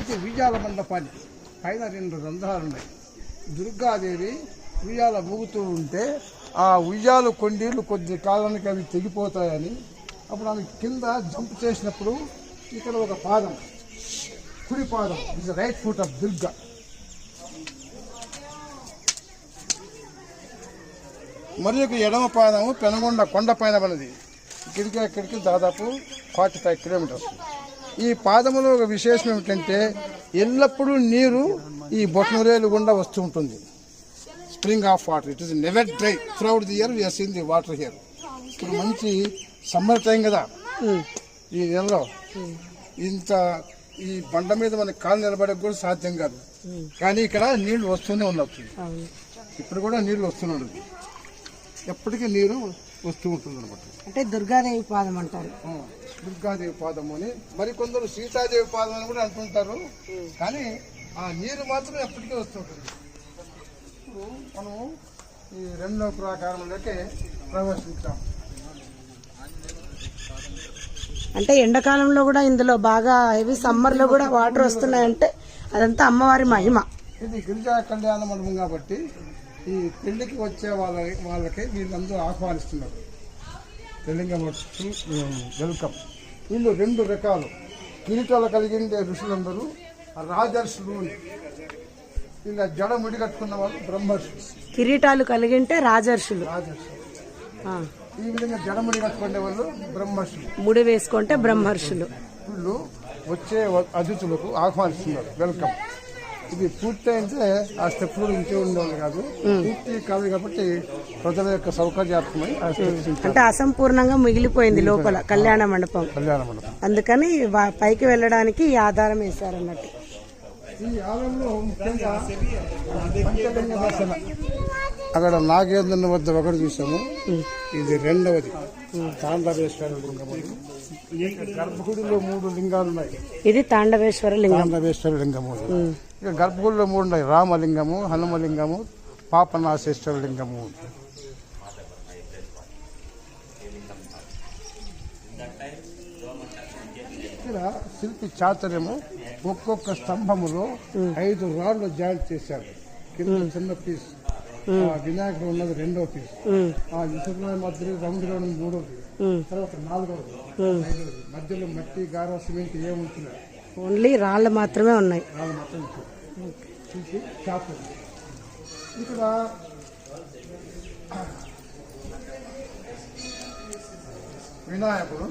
ఇది ఉయ్యాల మండపాన్ని. పైన రెండు రంధ్రాలు ఉన్నాయి. దుర్గాదేవి ఉయ్యాల ఊగుతూ ఉంటే ఆ ఉయ్యాల కొండీలు కొద్ది కాలానికి అవి తెగిపోతాయని అప్పుడు ఆమె కింద జంప్ చేసినప్పుడు ఇక్కడ ఒక పాదం. కుడి పాదం. Is right foot of Durga. మరి ఒక ఎడమ పాదము పెనగొండ కొండ పైన ఉన్నది ఇక్కడికి అక్కడికి దాదాపు ఫార్టీ ఫైవ్ కిలోమీటర్స్. ఈ పాదములో ఒక విశేషం ఏమిటంటే ఎల్లప్పుడూ నీరు ఈ బొట్టనరేలు గుండా వస్తూ ఉంటుంది. Spring of water it is never dry throughout the year we are seen the water here ఇప్పుడు మంచి సమ్మర్ టైం కదా. ఈ నెలలో. ఇంత ఈ బండ మీద మనకి కాలు నిలబడక కూడా సాధ్యం కాదు. కానీ ఇక్కడ నీళ్ళు వస్తూనే అవును. ఇప్పుడు కూడా నీళ్ళు వస్తున్నాడు ఎప్పటికీ నీరు వస్తూ ఉంటుంది అనమాట అంటే దుర్గాదేవి పాదం అంటారు. దుర్గాదేవి పాదము అని. మరికొందరు సీతాదేవి పాదం అని కూడా అంటుంటారు. కానీ ఆ నీరు మాత్రం ఎప్పటికీ వస్తుంటుంది ఇప్పుడు మనము ఈ రెండవ ప్రాకారంలోకి ప్రవేశించాం. అంటే ఎండాకాలంలో కూడా ఇందులో బాగా హెవీ సమ్మర్లో కూడా వాటర్ వస్తున్నాయంటే అదంతా అమ్మవారి మహిమ. ఇది గిరిజా కళ్యాణ మండపం కాబట్టి ఈ పెళ్ళికి వచ్చే వాళ్ళ వాళ్ళకి వీళ్ళందరూ ఆహ్వానిస్తున్నారు. తెలంగాణ వెల్కమ్. వీళ్ళు రెండు రకాలు. కిరీటాలు కలిగిండే ఋషులందరూ రాజర్షులు. ఇలా జడ ముడి కట్టుకున్న వాళ్ళు బ్రహ్మర్షులు కిరీటాలు కలిగింటే రాజర్షులు. రాజర్షులు ఈ విధంగా జడ ముడి కట్టుకునే వాళ్ళు బ్రహ్మర్షులు ముడి వేసుకుంటే బ్రహ్మర్షులు. వీళ్ళు వచ్చే అతిథులకు ఆహ్వానిస్తున్నారు. వెల్కమ్. ఇది పూర్తి అయితే ఆ స్టెప్ కూడా ఇంకే ఉండేవాళ్ళు కాదు. పూర్తి కాదు కాబట్టి ప్రజల యొక్క సౌకర్యార్థమై ఆ స్టెప్స్ ఉంచారు. అంటే అసంపూర్ణంగా మిగిలిపోయింది లోపల కళ్యాణ మండపం. కళ్యాణ మండపం. అందుకని వా- పైకి వెళ్ళడానికి ఈ ఆధారం వేశారన్నట్టు. ఈ ఆలయంలో ముఖ్యంగా పంచలింగ దర్శన. అక్కడ నాగేంద్రుని వద్ద ఒకటి చూసాము. ఇది రెండవది. తాండవేశ్వర లింగము గర్భగుడిలో మూడు లింగాలు ఉన్నాయి. ఇది తాండవేశ్వర లింగం. తాండవేశ్వర లింగము ఇక గర్భగుడిలో మూడు ఉన్నాయి. రామలింగము హనుమలింగము పాపనాశేశ్వర లింగము. ఇక్కడ శిల్పి చాతుర్యము ఒక్కొక్క స్తంభములో ఐదు రాళ్ళు జాయింట్ చేశారు. కింద చిన్న పీస్ వినాయకుడు ఉన్నది రెండో పీస్. ఆ ఇసుకలో మధ్యలో రౌండ్లో ఉన్నది మూడోది ఉమ్, తర్వాత ఐదోది. మధ్యలో మట్టి గార సిమెంట్ ఏముంటున్నాయి? ఓన్లీ రాళ్ళు మాత్రమే ఉన్నాయి. మొత్తం ఇచ్చారు. చూసి చాతుర్యం ఇక్కడ వినాయకుడు